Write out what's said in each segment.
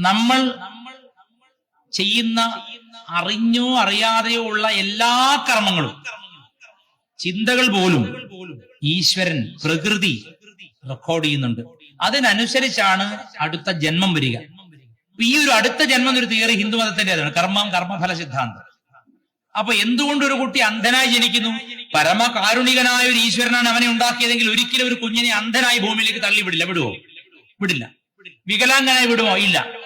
നമ്മൾ ചെയ്യുന്ന അറിഞ്ഞോ അറിയാതെയോ ഉള്ള എല്ലാ കർമ്മങ്ങളും ചിന്തകൾ പോലും ഈശ്വരൻ പ്രകൃതി റെക്കോർഡ് ചെയ്യുന്നുണ്ട്. അതിനനുസരിച്ചാണ് അടുത്ത ജന്മം വരിക. ഈ ഒരു അടുത്ത ജന്മം എന്നൊരു തിയറി ഹിന്ദു മതത്തിന്റേതാണ് കർമ്മം കർമ്മഫല സിദ്ധാന്തം. അപ്പൊ എന്തുകൊണ്ട് ഒരു കുട്ടി അന്ധനായി ജനിക്കുന്നു? പരമകാരുണികനായ ഒരു ഈശ്വരനാണ് അവനെ ഉണ്ടാക്കിയതെങ്കിൽ ഒരിക്കലും ഒരു കുഞ്ഞിനെ അന്ധനായി ഭൂമിയിലേക്ക് തള്ളി വിടില്ല വിടുവോ? വിടില്ല. വികലാംഗനായി വിടുമോ ഇല്ല.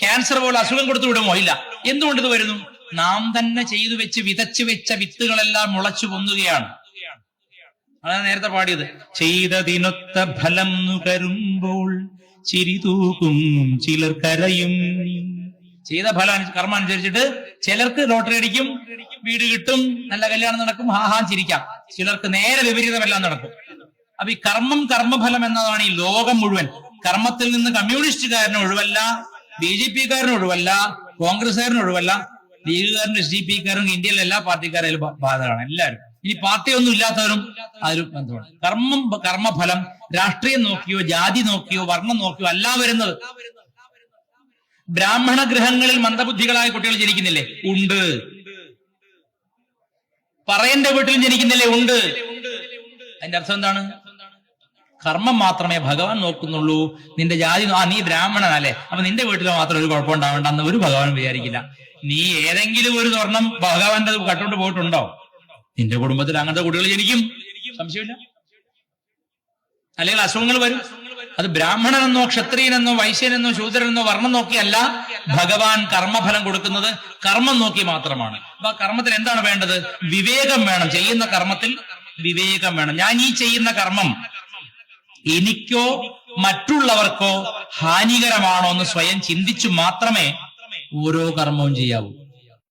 ക്യാൻസർ പോലെ അസുഖം കൊടുത്തു വിടുമോ? ഇല്ല. എന്തുകൊണ്ട് ഇത് വരുന്നു? നാം തന്നെ ചെയ്തു വെച്ച് വിതച്ചു വെച്ച വിത്തുകളെല്ലാം മുളച്ചു പൊന്നുകയാണ്. അതാണ് നേരത്തെ പാടിയത്. ചെയ്തതിനൊത്ത ഫലം നുകരുമ്പോൾ ചിരിതൂക്കും ചിലർ കരയും. ചെയ്ത ഫലം കർമ്മം അനുസരിച്ചിട്ട് ചിലർക്ക് ലോട്ടറി അടിക്കും വീട് കിട്ടും നല്ല കല്യാണം നടക്കും ഹാഹാ ചിരിക്കാം. ചിലർക്ക് നേരെ വിപരീതമെല്ലാം നടക്കും. അപ്പൊ ഈ കർമ്മം കർമ്മഫലം എന്നതാണ് ഈ ലോകം മുഴുവൻ. കർമ്മത്തിൽ നിന്ന് കമ്മ്യൂണിസ്റ്റുകാരന് ഒഴിവല്ല ബി ജെ പിക്കാരന് ഒഴിവല്ല കോൺഗ്രസ്സുകാരന് ഒഴിവല്ല ലീഗുകാരനും എസ് ഡി പിക്കാരും ഇന്ത്യയിലെ എല്ലാ പാർട്ടിക്കാരും ബാധകമാണ് എല്ലാവരും. ഇനി പാർട്ടിയൊന്നും ഇല്ലാത്തവരും അതൊരു ബന്ധമാണ്. കർമ്മം കർമ്മഫലം രാഷ്ട്രീയം നോക്കിയോ ജാതി നോക്കിയോ വർണം നോക്കിയോ അല്ല വരുന്നത്. ബ്രാഹ്മണ ഗൃഹങ്ങളിൽ മന്ദബുദ്ധികളായ കുട്ടികൾ ജനിക്കുന്നില്ലേ? ഉണ്ട്. പറയന്റെ വീട്ടിലും ജനിക്കുന്നില്ലേ? ഉണ്ട്. അതിന്റെ അർത്ഥം എന്താണ്? കർമ്മം മാത്രമേ ഭഗവാൻ നോക്കുന്നുള്ളൂ. നിന്റെ ജാതി ആ നീ ബ്രാഹ്മണനല്ലേ അപ്പൊ നിന്റെ വീട്ടിലോ മാത്രം ഒരു കുഴപ്പം ഉണ്ടാവേണ്ട എന്ന് ഒരു ഭഗവാൻ വിചാരിക്കില്ല. നീ ഏതെങ്കിലും ഒരു സ്വർണം ഭഗവാന്റെ കട്ടുകൊണ്ട് പോയിട്ടുണ്ടോ? നിന്റെ കുടുംബത്തിൽ അങ്ങനത്തെ കുട്ടികൾ ജനിക്കും? സംശയമില്ല. അല്ലെങ്കിൽ അസുഖങ്ങൾ വരും. അത് ബ്രാഹ്മണനെന്നോ ക്ഷത്രിയനെന്നോ വൈശ്യനെന്നോ ശൂദ്രനെന്നോ വർണം നോക്കിയല്ല ഭഗവാൻ കർമ്മഫലം കൊടുക്കുന്നത്. കർമ്മം നോക്കി മാത്രമാണ്. അപ്പൊ കർമ്മത്തിൽ എന്താണ് വേണ്ടത്? വിവേകം വേണം. ചെയ്യുന്ന കർമ്മത്തിൽ വിവേകം വേണം. ഞാൻ ഈ ചെയ്യുന്ന കർമ്മം എനിക്കോ മറ്റുള്ളവർക്കോ ഹാനികരമാണോ എന്ന് സ്വയം ചിന്തിച്ചു മാത്രമേ ഓരോ കർമ്മവും ചെയ്യാവൂ.